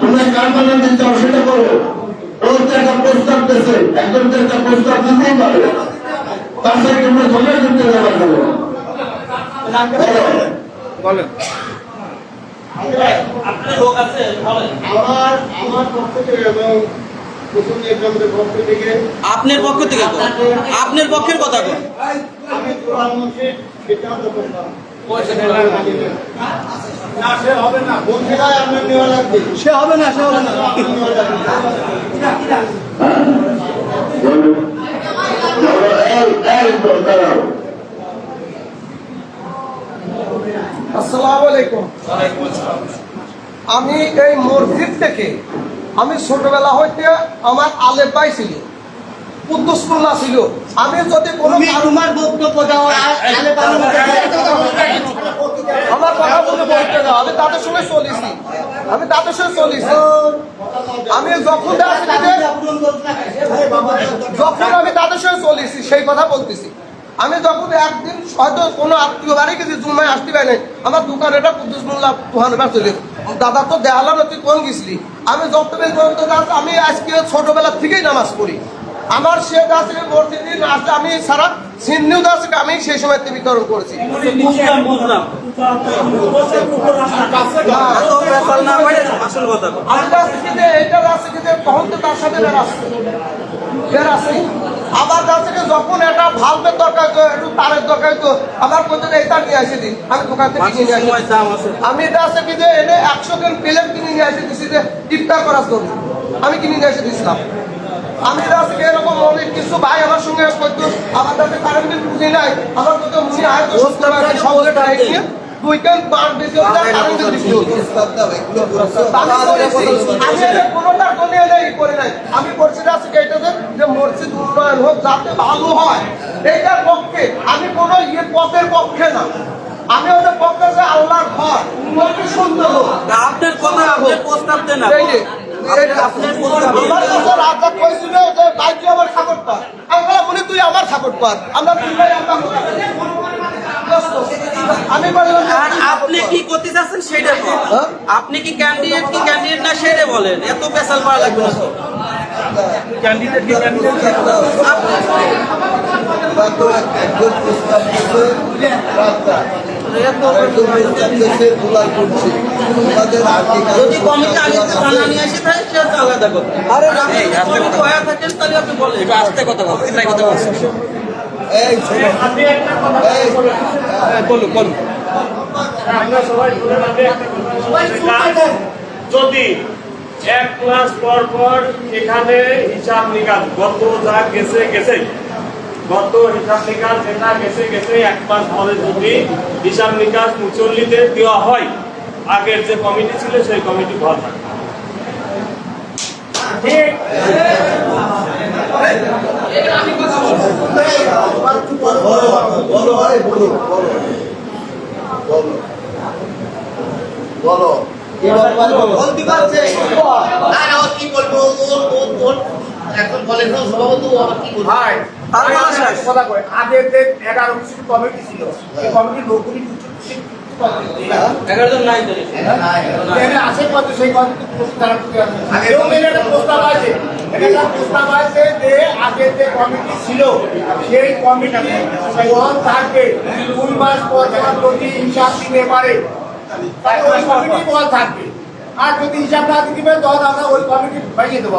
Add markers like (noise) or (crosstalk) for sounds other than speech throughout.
তোমরা কার মানে দিতে চাও সেটা করো ওর তো একটা প্রস্তাব দিয়েছে। একজন তো একটা প্রস্তাব দিতেই পারে। তার সাথে তোমরা ঝগড়া করতে যাবার কেন? বলো। আমার আমার পক্ষ থেকে এবং প্রথম একান্তের পক্ষ থেকে আপনার পক্ষ থেকে। আপনার পক্ষের কথা কন সে হবে না। সে হবে না আসসালামু আলাইকুম। আমি এই মসজিদ থেকে আমি ছোটবেলা হইতে আমার আলে পাইছিল। কুদ্দুসুল্লাহ ছিল। আমি যদি কোনো তোমার বক্তব্য দাও আমার কথা বলে বলতে দাও আমি তাদের সঙ্গে চলেছি। আমি তাদের সঙ্গে চলেছি। আমি যখন যখন আমি তাদের সঙ্গে চলেছি সেই কথা বলতেছি। আমি যখন একদিন হয়তো কোনো আত্মীয় বাড়ি গেছি জুমায় আসতে পারি নাই। আমার দোকান এটা কুদ্দুস মোল্লা বার চলে দাদা তো দেখালাম তুই কোন গেছিলি? আমি যতদিন পর্যন্ত আমি আজকে ছোটবেলা থেকেই নামাজ পড়ি। আমার মসজিদে আসলে আমি সারা সিন্ধু দাসকে আমি সেই সময় বিতরণ করেছি। বুঝলাম বুঝলাম এত ব্যাপার না করে আসল কথা কন। আমি রাস্তাতে এইটা রাস্তাতে তখন তো তার সাথে বেরাচ্ছি বেরাচ্ছি আবার রাস্তাতে যখন একটা ভালভের দরকার একটু তারের দরকার তো আমার এই তার নিয়ে আসে দিন আমি দোকান থেকে কিনে নিয়ে আসি আমি এটা আছে কি যে এনে একশো কেন প্লেট কিনে নিয়ে আসে দিছি যে ইফতার করার জন্য। আমি কিনে নিয়ে এসে দিছিলাম আমি এটা আছে কি এরকম অনেক কিছু ভাই আমার সঙ্গে করতো। আমার কাছে কারেন্টের পুঁজি নাই। আমার মুনি তো টাকা বেশি হচ্ছে কারেন্টের দিচ্ছি আমি কোনোটা কোনো এনে ই করি নাই। আমি করছি না আজকে এটাতে যে মসজিদ উন্নয়ন হোক যাতে ভালো হয় এইটার পক্ষে আমি কোনো ইয়ে পথের পক্ষে না। আমি ওদের পক্ষে যে আল্লাহর ঘর উন্নতি সুন্দর হোক। আপনার কথা আপনার প্রস্তাব দেন আমার কইছিল তুই আমার সাপোর্ট কর আমার আর আপনি কি করতে চাচ্ছেন সেটা বলেন। হ্যাঁ? আপনি কি ক্যান্ডিডেট কি ক্যান্ডিডেট না সেটা বলেন। এত পেশাল পাওয়া লাগবে না ক্যান্ডিডেট কি যদি কমিটি আগে নিয়ে আসে সে আলাদা কথা। আরে কথা থাকেন তাহলে আপনি বলেন। আস্তে কথা বল কথা বলছেন। বলুন বলুন আমরা সবাই যদি এক ক্লাস পর পর এখানে হিসাব নিকাশ গত যা গেছে গেছে। গত হিসাব নিকাশ যেটা গেছে গেছে এক মাস পরে যদি হিসাব নিকাশ মুচল্লিদের দেওয়া হয় আগের যে কমিটি ছিল সেই কমিটি ঘর থাকবে। ঠিক। বলো বলতে পারছে না না কি বলব ওর এখন সভাপতি ও কি বলব আগের যে এগারো কিছু কমিটি ছিল এই কমিটি লোকগুলি এগারো জন নাই। তো আসে সেই কমিটি প্রস্তাব আছে। প্রস্তাব আছে যে আগের যে কমিটি ছিল, সেই কমিটি বহাল থাকবে দুই মাস পর যখন যদি হিসাব দিতে পারে। তাহলে ওই কমিটি বহাল থাকবে। আর যদি হিসাব না দিতে পারে তখন আমরা ওই কমিটি ভেঙে দেবো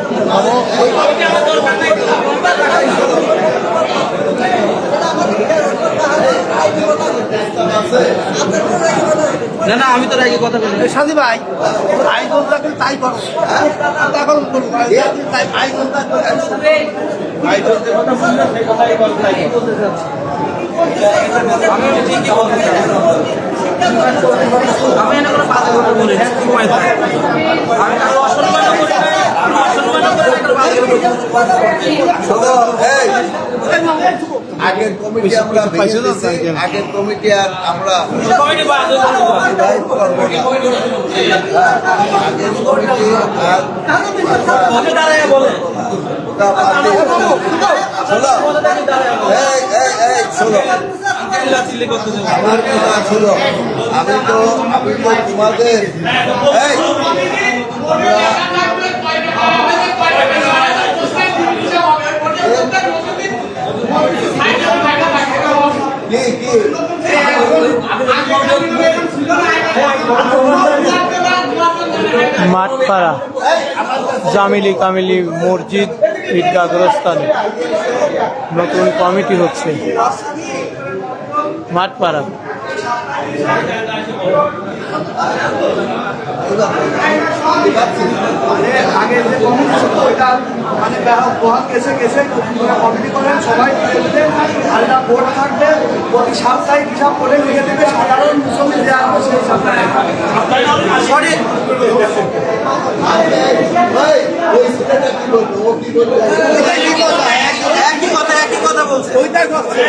না না আমি তো আগে কথা বলি সাথী ভাই আই বলতে এখন তাই করো। এখন বলব তাই আই বলতে আমি ঠিকই বলতে চাচ্ছি। আমি এনে কোনো বাজে কথা বলি না সময় থাকে শোনো, এই, আগের কমিটি আমরা আগের কমিটি আর আমরা কমিটি বাদ হয়ে গেল। বিদায় করব না আগের কমিটি আর আপনি দাঁড়ায় বলেন। ওটা বাদ দিয়ে শোনো এই এই এই শোনো চিল্লাচিল্লি করতেছেন। আমার কথা শোনো আমি তো আমি তো তোমাদের এই কি কি মাঠপাড়া, জামিলি কামিলি মসজিদ ঈদগাহ নতুন কমিটি হচ্ছে। মাঠপাড়া। আগে যে মানে সবাই আলাদা বোর্ড থাকবে প্রতি সাপ্তাহিক হিসাব করে লিখে দেবে সাধারণ মুসলিম যে হবে সেই হিসাবটা সরি। ওই ছেলেটা কি বলতো ও কি বলতো একই কথা একই কথা বলছে। ওইটাই করছে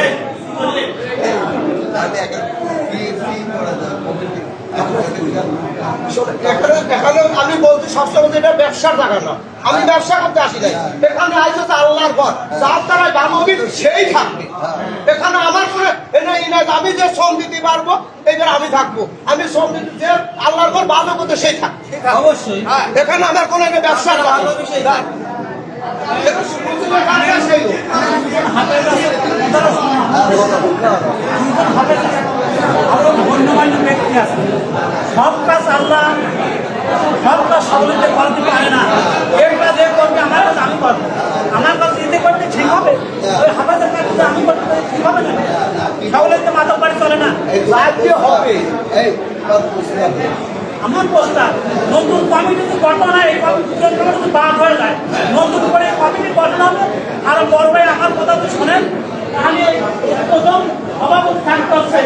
আমি এখন কি কি করা যায় কমিটি এখানে এখানে আমি বলছি সবসময় এটা ব্যবসার জায়গা না। আমি ব্যবসা করতে আসি নাই। এখানে আইসো তো আল্লাহর ঘর। যার দ্বারা বানবী সেই থাকবে। এখানে আমার করে আমি যে শ্রম দিতে পারব এইবার আমি থাকব। আমি শ্রম দিতে যে আল্লাহর ঘর ভালো করতে সেই থাকবে। অবশ্যই। হ্যাঁ, এখানে আমার কোনো একটা বিষয় না। সেই লোক। আরও আছে। সব কাজ আল্লাহ সব কাজ সকলেতে করতে পারে না। এই কাজ এ করবে আমার কাজ আমি করব। আমার কাজ এতে করতে ঠিক হবে ওই হাফাজের কাজ আমি করতে পারি ঠিক হবে না। সকলের তো মাথা বাড়ি চলে না। রাজ্য হবে। আমার প্রস্তাব নতুন কমিটি যদি গঠন হয় এই কমিটি বাদ হয়ে যায় নতুন করে কমিটি গঠন হবে আর বড় ভাই আমার কথা তো শোনেন আমি প্রথম সভাপতি থাকতে হচ্ছে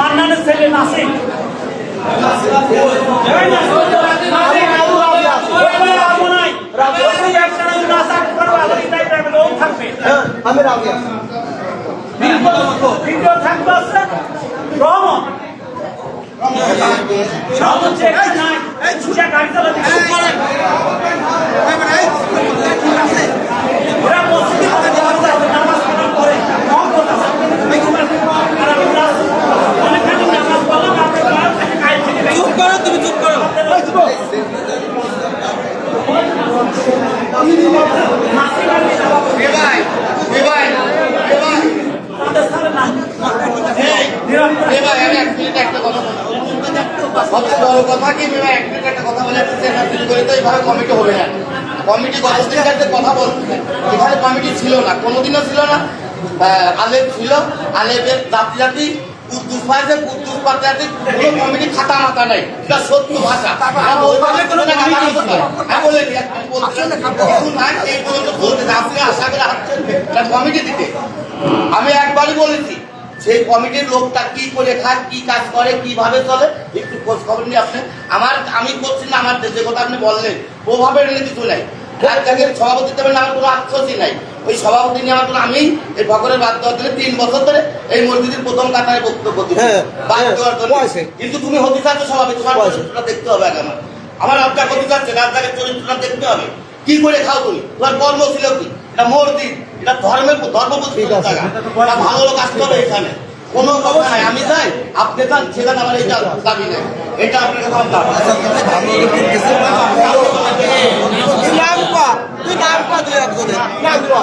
মান্নানের ছেলে নাসিক এই নাসিক, নাসিক, ওই বলে লাভও নাই। ওই একসাথে যদি না চাকরি করবে, আবার এটাই থাকবে, ও থাকবে। হ্যাঁ আমি রাজি আছি দ্বিতীয়- দ্বিতীয় থাকতে হচ্ছে রহমত সভাপতি যেখানে নাই, সে গাড়ি চালাতে ওরা মসজিদে মধ্যে নামাজ পড়ে, নামাজ পড়ার পরে মহব্বত আছে। আর আমি রাত অনেকখানি নামাজ পড়লাম, আপনি বাড়ি থেকে কাজ থেকে বের চুপ করো তুমি চুপ করো নাসিক আলী সভাপতি। বিবাই বিবাই বিবাই তাদের স্থানে না। এই, নিরন্তর বিবাই আমি এক মিনিট একটা কথা বলব। সবচেয়ে বড় কথা কি এক মিনিট একটা কথা বলে যাচ্ছে না তিনি করে তো এইভাবে কমিটি হবে না। কমিটি গতদিন কথা বলছে এখানে কমিটি ছিল না কোনোদিনও ছিল না। আলেপ ছিল। আলেপের জাতি কমিটি খাতা মাথা নেই। এটা সত্য ভাষা। আমি একবারই বলেছি সেই কমিটির লোকটা কি করে খায় কি কাজ করে কীভাবে চলে একটু খোঁজ খবর নিয়ে আপনি। আমার আমি করছি না আমার দেশের কথা আপনি বললেন ওভাবে এনে কিছু নাই। এক জায়গায় সভাপতি দেবেন আমার কোনো আশ্বাসই নাই। ওই সভাপতি নিয়ে আমার আমি এই ভগরের বাদ দেওয়ার জন্য তিন বছর ধরে এই মসজিদের প্রথম কাতারে বক্তব্য দিচ্ছি। হ্যাঁ, বাদ হ্যাঁ, দেওয়ার জন্য। কিন্তু তুমি হতে চাচ্ছ সভাপতি তোমার দেখতে হবে আমার। আমার আপনার হতে চাচ্ছে আপনাকে চরিত্রটা দেখতে হবে। কি করে খাও তুমি? তোমার কর্ম ছিল কি? এটা মসজিদ এটা ধর্মের ধর্ম জায়গা এটা ভালো লোক আসতে হবে এখানে। কোনো কথা নাই। আমি চাই আপনি চান সেখানে আমার এটা দাবি নেই। এটা আপনার কথা (laughs) আমার দাবি। তুই নাম পা তুই নাম পা তুই একজনের নাম পা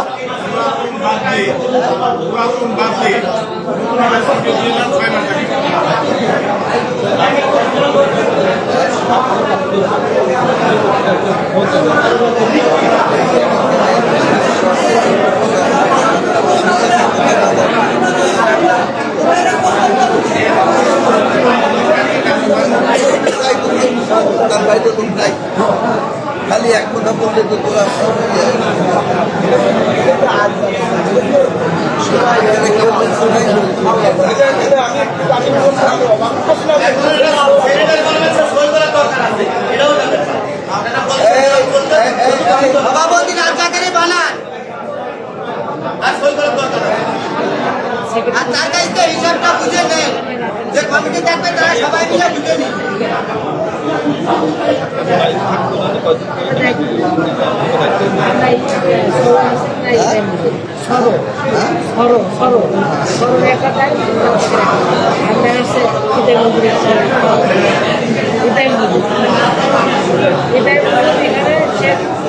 তার বাইরে লোক নাই খালি এক কথা বললে তো তোরা সব এখানে কেউ বলছে নাই। এখন এটা সেক্রেটারি বলবেন যে সই করার দরকার আছে এটাও জানেন না। আপনারা বলছেন, এই, বলছেন, এই, এই, এই, সভাপতি রাজাকারী বানান সরো সরো সরো সরো একাটাই আমরা আছে এটাই মন্দির এটাই মন্দির এটাই মন্দির এখানে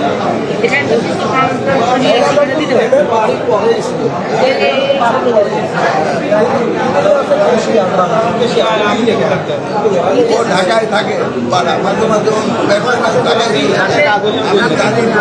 ঢাকায় থাকে মাঝে মাঝে ঢাকায় আমরা জানি না।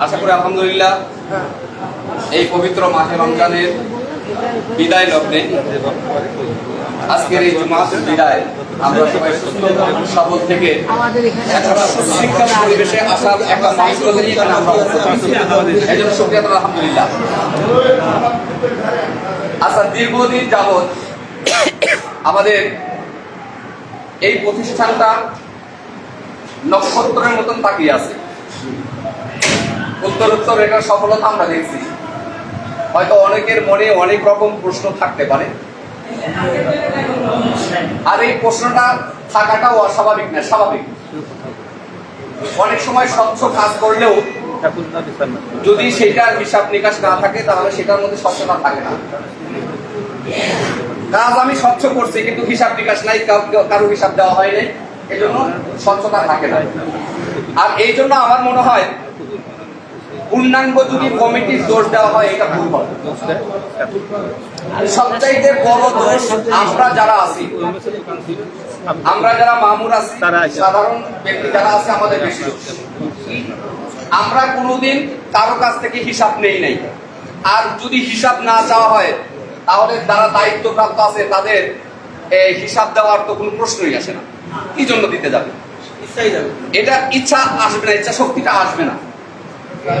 আশা করি আলহামদুলিল্লাহ এই পবিত্র মাহে রমজানের বিদায় লগ্নে আজকের এই জুমাতের বিদায় আমরা সবাই সুস্থ সবল থেকে একটা সুশৃঙ্খল পরিবেশে আসার একটা মানসিকতা নিয়ে এখানে আমরা। এই জন্য শুক্রিয়া আলহামদুলিল্লাহ। আচ্ছা দীর্ঘদিন যাবৎ আমাদের এই প্রতিষ্ঠানটা নক্ষত্রের মতন তাকিয়ে আছে। উত্তরোত্তর এটার সফলতা আমরা দেখছি। হয়তো অনেকের মনে অনেক রকম প্রশ্ন থাকতে পারে। আর এই প্রশ্নটা থাকাটাও অস্বাভাবিক না, স্বাভাবিক। অনেক সময় স্বচ্ছ কাজ করলেও যদি সেটার হিসাব নিকাশ না থাকে, তাহলে সেটার মধ্যে স্বচ্ছতা থাকে না। কাজ আমি স্বচ্ছ করছি, কিন্তু হিসাব নিকাশ নাই কারও হিসাব দেওয়া হয়নি এই জন্য স্বচ্ছতা থাকে না। আর এই জন্য আমার মনে হয়, পূর্ণাঙ্গ যদি কমিটির দোষ দেওয়া হয়, এটা ভুল হবে। সবচাইতে বড় দোষ আমরা যারা আছি আমরা যারা মামুর আছি সাধারণ ব্যক্তি যারা আছে আমাদের বেশি আমরা কোনোদিন কারও কাছ থেকে হিসাব নেই নাই। আর যদি হিসাব না চাওয়া হয় তাহলে যারা দায়িত্বপ্রাপ্ত আছে তাদের হিসাব দেওয়ার তো কোনো প্রশ্নই আসে না। কি জন্য দিতে যাবে? এটা ইচ্ছা আসবে না ইচ্ছা শক্তিটা আসবে না।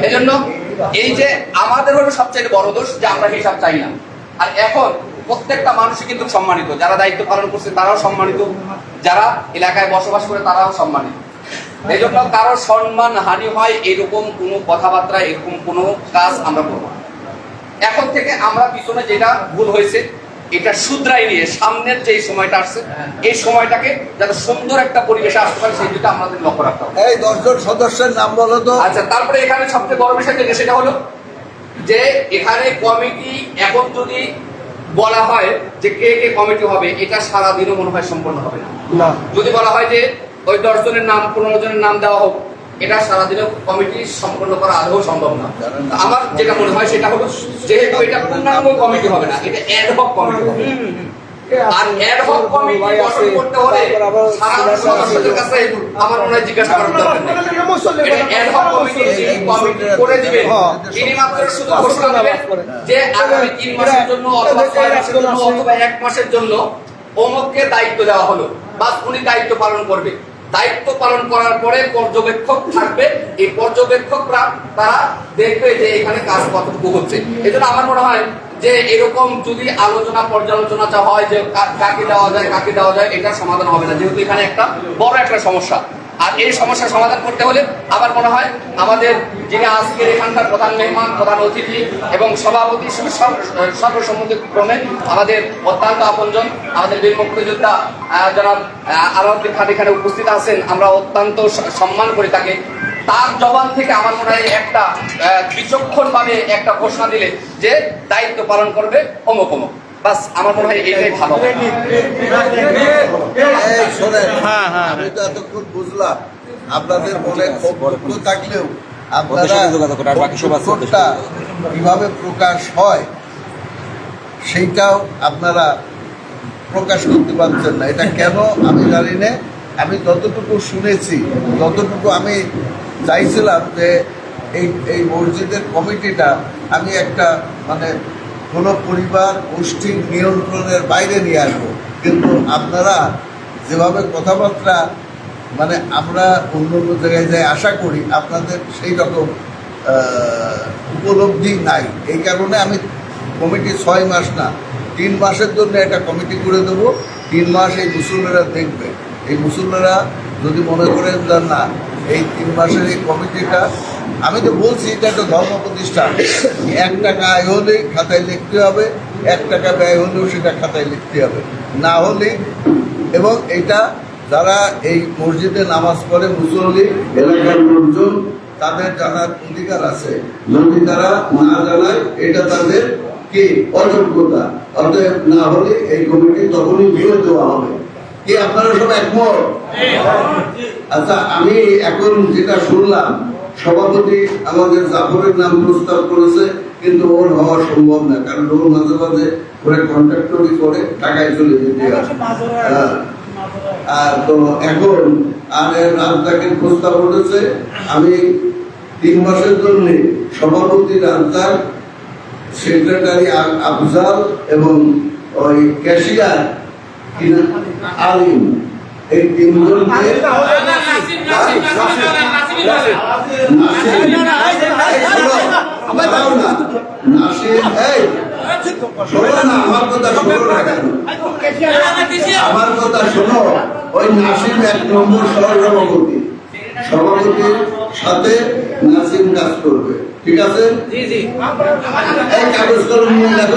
এজন্য এই যে আমাদের হলো সবচেয়ে বড় দোষ যে আমরা হিসাব চাই না। আর এখন প্রত্যেকটা মানুষই কিন্তু সম্মানিত। যারা দায়িত্ব পালন করছে তারাও সম্মানিত। যারা এলাকায় বসবাস করে তারাও সম্মানিত। এই জন্য কারও সম্মান হানি হয় এরকম কোনো কথাবার্তা এরকম কোনো কাজ আমরা করব এখন থেকে আমরা পিছনে যেটা ভুল হয়েছে এটা শুধরাই নিয়ে সামনের যে সময়টা আসছে এই সময়টাকে যাতে সুন্দর একটা পরিবেশে আসতে পারে সেই দিকে আমাদের লক্ষ্য রাখতে হবে। এই দশজন সদস্যের নাম বলো তো। আচ্ছা তারপরে এখানে সবচেয়ে বড় বিষয় যেটা সেটা হলো যে এখানে কমিটি এখন যদি বলা হয় যে কে কে কমিটি হবে এটা সারাদিনও মনে হয় সম্পন্ন হবে না। যদি বলা হয় যে ওই দশজনের নাম পনেরো জনের নাম দেওয়া হোক এটা সারাদিনে কমিটি সম্পন্ন করা আদৌ সম্ভব না। আমার যেটা মনে হয় সেটা হলো যেহেতু এটা পূর্ণাঙ্গ কমিটি হবে না এটা অ্যাডহক কমিটি হবে। আর অ্যাডহক কমিটি গঠন করতে হলে সারা সদস্যদের কাছে আমার মনে হয় জিজ্ঞাসা করার দরকার নেই। এটা অ্যাডহক কমিটি যিনি কমিটি করে দিবেন তিনি মাত্র শুধু ঘোষণা দেবেন যে আগামী তিন মাসের জন্য অথবা ছয় মাসের জন্য অথবা এক মাসের জন্য অমুককে দায়িত্ব দেওয়া হলো। বা উনি দায়িত্ব পালন করবে। দায়িত্ব পালন করার পরে পর্যবেক্ষক থাকবে। এই পর্যবেক্ষকরা তারা দেখবে যে এখানে কাজ কতটুকু হচ্ছে। এজন্য আমার মনে হয় যে এরকম যদি আলোচনা পর্যালোচনা চা হয় যে কাকে দেওয়া যায়, কাকে দেওয়া যায়, এটা সমাধান হবে না। যেহেতু এখানে একটা বড় একটা সমস্যা। আর এই সমস্যার সমাধান করতে হলে আমার মনে হয় আমাদের যিনি আজকের এখানকার প্রধান মেহমান, প্রধান অতিথি এবং সভাপতি সর্ব- সর্বসম্মতিক্রমে আমাদের অত্যন্ত আপনজন, আমাদের বীর মুক্তিযোদ্ধা জনাব আলাউদ্দিন খান এখানে উপস্থিত আছেন। আমরা অত্যন্ত সম্মান করি তাকে। তার জবান থেকে আমার মনে হয় একটা বিচক্ষণভাবে একটা ঘোষণা দিলে যে দায়িত্ব পালন করবে অমুক অমুক। বাস আমার মনে হয় এটাই ভালো হবে। এই শোনেন হ্যাঁ, হ্যাঁ। আমি তো এতক্ষণ বুঝলাম আপনাদের মনে খুব দুঃখ থাকলেও আপনারা কীভাবে প্রকাশ হয় সেইটাও আপনারা প্রকাশ করতে পারছেন না এটা কেন আমি জানি না আমি যতটুকু শুনেছি ততটুকু আমি চাইছিলাম যে এই এই মসজিদের কমিটিটা আমি একটা মানে কোনো পরিবার গোষ্ঠীর নিয়ন্ত্রণের বাইরে নিয়ে আসব। কিন্তু আপনারা যেভাবে কথাবার্তা মানে আমরা অন্য অন্য জায়গায় যাই আশা করি, আপনাদের সেই রকম উপলব্ধি নাই। এই কারণে আমি কমিটি ছয় মাস না, তিন মাসের জন্য একটা কমিটি করে দেবো। তিন মাস এই মুসল্লিরা দেখবে। এই মুসল্লিরা যদি মনে করেন যে না এই তিন মাসের এই কমিটিটা, আমি তো বলছি, এটা একটা ধর্ম প্রতিষ্ঠান। এক টাকা আয় হলে খাতায় লিখতে হবে, এক টাকা ব্যয় হলেও সেটা খাতায় লিখতে হবে। না হলে, এবং এটা যারা এই মসজিদে নামাজ পড়ে, মুসল্লি, এলাকার লোকজন, তাদের জানার অধিকার আছে। যদি তারা না জানায়, এটা তাদের কি? অযোগ্যতা। অতএব না হলে এই কমিটি তখনই বিরোধ দেওয়া হবে। কি আপনারা সব একমত আচ্ছা আমি এখন যেটা শুনলাম সভাপতি আমাদের জাফরের নাম প্রস্তাব করেছে কিন্তু ওর হওয়া সম্ভব না কারণ ওর মাঝে মাঝে ওরা কন্ট্রাক্টরি করে টাকায় চলে যেতে হয়। আর তো এখন আর রাজদাকের প্রস্তাব উঠেছে আমি তিন মাসের জন্য সভাপতি রাজদাক সেক্রেটারি আফজাল এবং ওই ক্যাশিয়ার আলিম এই তিনজনকে আমার কথা শোনো না কেন আমার কথা শোনো ওই নাসিম এক নম্বর সহসভাপতি সভাপতির সাথে নাসিম কাজ করবে ঠিক আছে এই কাগজ কলম নিয়ে তো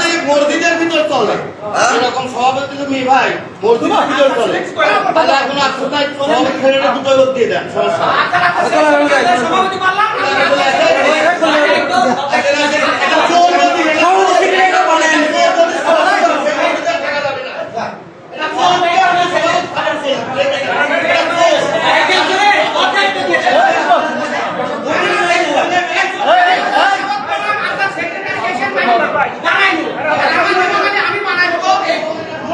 চলে এরকম সভাপতি মেয়ে ভাই মসজিদের ভিতর চলে। তাহলে এখন আসতে ছেড়ে দুটো দিয়ে দেন সমস্যা নেই। এটা চোর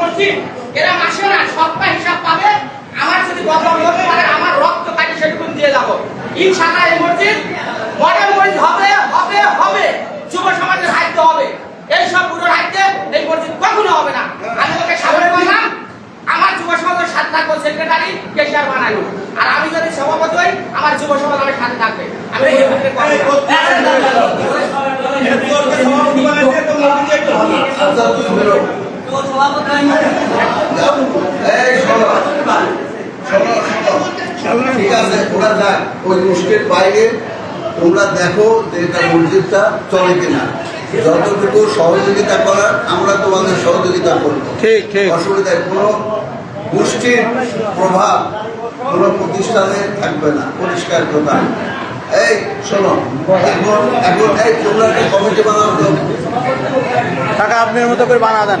যদি এরা মাসে না সপ্তাহ হিসাব পাবে আমার যদি বদল হতে পারে আমার রক্ত কাটি সেটুকু দিয়ে যাব ইনশাআল্লাহ এই মসজিদ মডেল মসজিদ হবে হবে হবে যুব সমাজের হাইতে হবে এই সব পুরোর হাইতে এই মসজিদ কখনো হবে না আমি ওকে সামনে বললাম আমার যুব সমাজের সাথে থাকব সেক্রেটারি কেশিয়ার বানাইলো আর আমি যদি সভাপতি হই আমার যুব সমাজ আমার সাথে থাকবে আমি এই ক্ষেত্রে করব না। আচ্ছা তুমি বেরো। এই শোনো শোনো শোনো ঠিক আছে ওরা যাক। ওই মুশকিল বাইরে। তোমরা দেখো যে এটা মসজিদটা চলে কিনা। যতটুকু সহযোগিতা করার আমরা তোমাদের সহযোগিতা করব। ঠিক ঠিক। অসুবিধায় কোনো গোষ্ঠীর প্রভাব কোনো প্রতিষ্ঠানে থাকবে না। পরিষ্কার কথা এই শোনো। এখন এখন এই তোমরা একটা কমিটি বানাও টাকা আপনার মতো করে বানা দেন।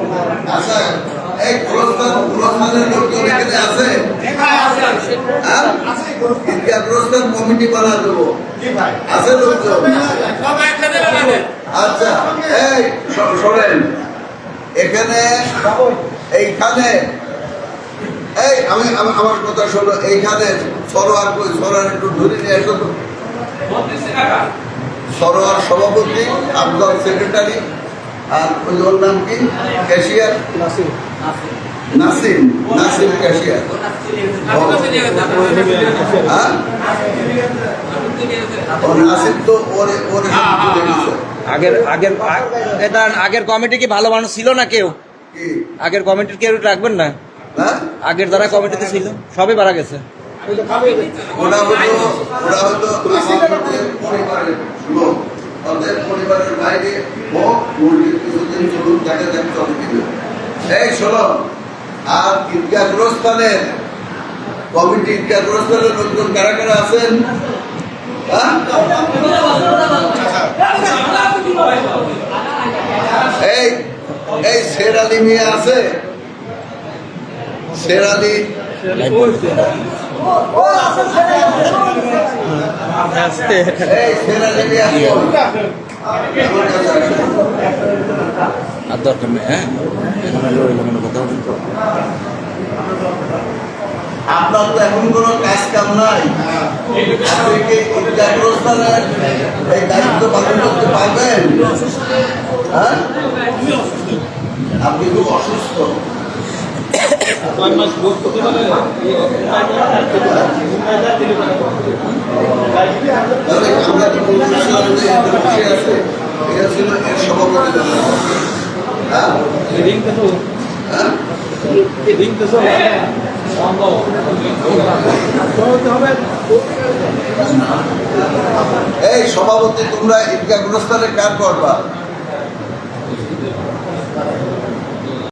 এই, এই শোনো এই গোরস্থান গোরস্থানের লোকজন এখানে আছে? হ্যাঁ? ঈদগাহ গোরস্থান কমিটি বানা দেবো। আছে লোকজন? আচ্ছা এই শোনেন। এখানে এইখানে এই আমি আমার কথা শোনো এইখানে সরোয়ার কই? সরোয়ার একটু ধরে নিয়ে এসো তো। সরোয়ার সভাপতি আফজাল সেক্রেটারি আর ওই ওর নাম কি? ক্যাশিয়ার? নাসিম নাসিম ক্যাশিয়ার। হ্যাঁ নাসিম তো ওরে ওরে আগের আগের কমিটি কি ভালো মানুষ ছিল না কেউ? আগের কমিটির কেউ রাখবেন না? হ্যাঁ? আগের দ্বারা কমিটিতে ছিল সবই মারা গেছে। ওরা হলো ওরা হলো আমাদের পরিবারের লোক ওদের পরিবারের বাইরে হোক মসজিদ কিছুদিন চলুন তাকে দেখ চলে দিল এই আর ঈদগাহ গোরস্থানের কমিটি ঈদগাহ গোরস্থানের লোকজন কারা কারা আছেন হ্যাঁ? এই এই শের আলী মিয়া আছে শের আলী এই শের আলী মিয়া। আর দরকার নেই হ্যাঁ। আপনার তো এখন কোনো কাজ কাম নাই। আপনি কি এই দায়িত্ব পালন করতে পারবেন? হ্যাঁ? আপনি খুব অসুস্থ। আমরা যে আছে। এই সভাপতি তোমরা ঈদগাহ গুরুস্থানে কার করবা